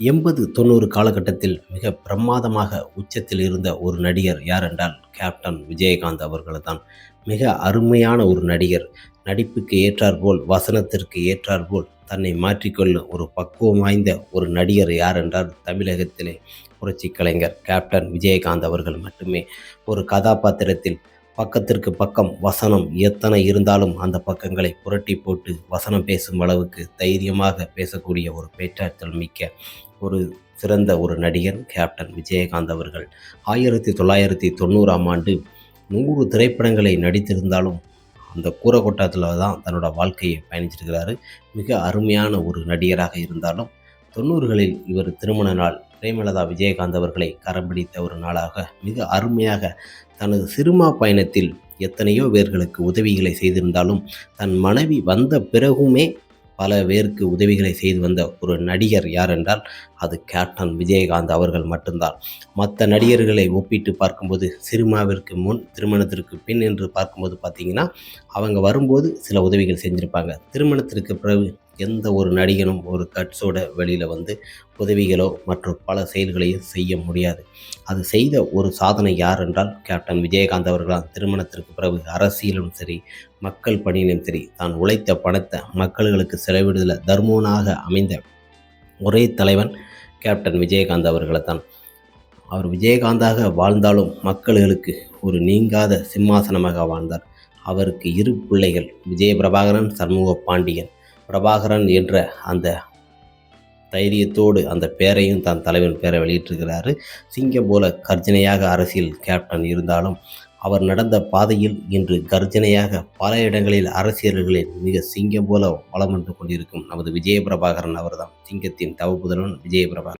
எண்பது தொண்ணூறு காலகட்டத்தில் மிக பிரமாதமாக உச்சத்தில் இருந்த ஒரு நடிகர் யார் என்றால் கேப்டன் விஜயகாந்த் அவர்கள் தான் மிக அருமையான ஒரு நடிகர். நடிப்புக்கு ஏற்றாற்போல் வசனத்திற்கு ஏற்றாற்போல் தன்னை மாற்றிக்கொள்ளும் ஒரு பக்குவம் வாய்ந்த ஒரு நடிகர் யார் என்றால் தமிழகத்திலே புரட்சி கலைஞர் கேப்டன் விஜயகாந்த் அவர்கள் மட்டுமே. ஒரு கதாபாத்திரத்தில் பக்கத்திற்கு பக்கம் வசனம் எத்தனை இருந்தாலும் அந்த பக்கங்களை புரட்டி போட்டு வசனம் பேசும் அளவுக்கு தைரியமாக பேசக்கூடிய ஒரு பேச்சாற்றல் மிக்க ஒரு சிறந்த ஒரு நடிகர் கேப்டன் விஜயகாந்த் அவர்கள். ஆயிரத்தி தொள்ளாயிரத்தி தொண்ணூறாம் ஆண்டு நூறு திரைப்படங்களை நடித்திருந்தாலும் அந்த கூரக்கோட்டத்தில் தான் தன்னோட வாழ்க்கையை பயணிச்சிருக்கிறாரு. மிக அருமையான ஒரு நடிகராக இருந்தாலும் தொண்ணூறுகளில் இவர் திருமண நாள். பிரேமலதா விஜயகாந்த் அவர்களை கரம் பிடித்த ஒரு நாளாக மிக அருமையாக தனது சிறுமா பயணத்தில் எத்தனையோ பேர்களுக்கு உதவிகளை செய்திருந்தாலும் தன் மனைவி வந்த பிறகுமே பல பேருக்கு உதவிகளை செய்து வந்த ஒரு நடிகர் யார் என்றால் அது கேப்டன் விஜயகாந்த் அவர்கள் மட்டும்தான். மற்ற நடிகர்களை ஒப்பிட்டு பார்க்கும்போது சினிமாவிற்கு முன் திருமணத்திற்கு பின் என்று பார்க்கும்போது பார்த்திங்கன்னா அவங்க வரும்போது சில உதவிகள் செஞ்சுருப்பாங்க. திருமணத்திற்கு பிறகு எந்த ஒரு நடிகனும் ஒரு கட்ஸோட வெளியில் வந்து உதவிகளோ மற்றும் பல செயல்களையும் செய்ய முடியாது. அது செய்த ஒரு சாதனை யார் என்றால் கேப்டன் விஜயகாந்த் அவர்களால் திருமணத்திற்கு பிறகு அரசியலும் சரி மக்கள் பணியிலும் சரி தான் உழைத்த பணத்தை மக்கள்களுக்கு செலவிடுதல தர்மோனாக அமைந்த ஒரே தலைவன் கேப்டன் விஜயகாந்த் அவர்களை தான். அவர் விஜயகாந்தாக வாழ்ந்தாலும் மக்களுக்கு ஒரு நீங்காத சிம்மாசனமாக வாழ்ந்தார். அவருக்கு இரு பிள்ளைகள் விஜய பிரபாகரன் சண்முக பாண்டியன் பிரபாகரன் என்ற அந்த தைரியத்தோடு அந்த பேரையும் தன் தலைவன் பேரை வெளியிட்டிருக்கிறாரு. சிங்கம் போல கர்ஜனையாக அரசியல் கேப்டன் இருந்தாலும் அவர் நடந்த பாதையில் இன்று கர்ஜனையாக பல இடங்களில் அரசியல்களில் மிக சிங்கம் போல வளம் வந்து கொண்டிருக்கும் நமது விஜயபிரபாகரன் அவர்தான். சிங்கத்தின் தவப்புதல்வன் விஜயபிரபாகரன்.